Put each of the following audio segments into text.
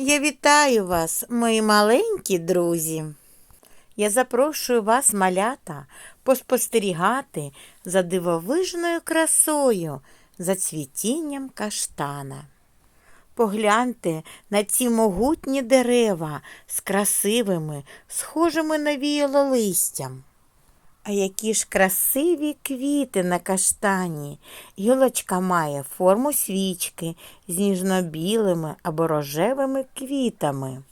Я вітаю вас, мої маленькі друзі. Я запрошую вас, малята, поспостерігати за дивовижною красою, за цвітінням каштана. Погляньте на ці могутні дерева з красивими, схожими на віяло листям. А які ж красиві квіти на каштані. Гілочка має форму свічки з ніжно-білими або рожевими квітами.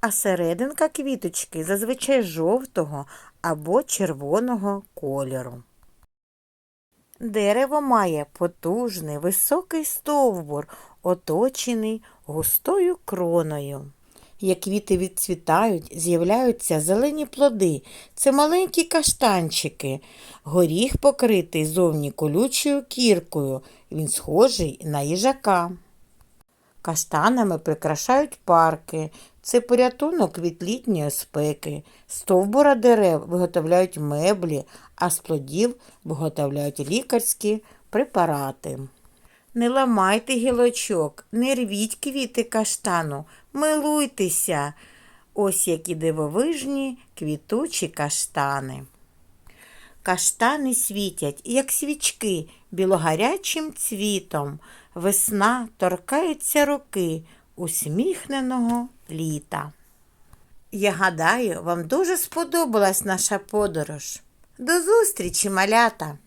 А серединка квіточки зазвичай жовтого або червоного кольору. Дерево має потужний високий стовбур, оточений густою кроною. Як квіти відцвітають, з'являються зелені плоди. Це маленькі каштанчики. Горіх покритий зовні колючою кіркою. Він схожий на їжака. Каштанами прикрашають парки. Це порятунок від літньої спеки. З стовбура дерев виготовляють меблі, а з плодів виготовляють лікарські препарати. Не ламайте гілочок, не рвіть квіти каштану, милуйтеся. Ось які дивовижні квітучі каштани. Каштани світять, як свічки, білогарячим цвітом. Весна торкається руки усміхненого літа. Я гадаю, вам дуже сподобалась наша подорож. До зустрічі, малята!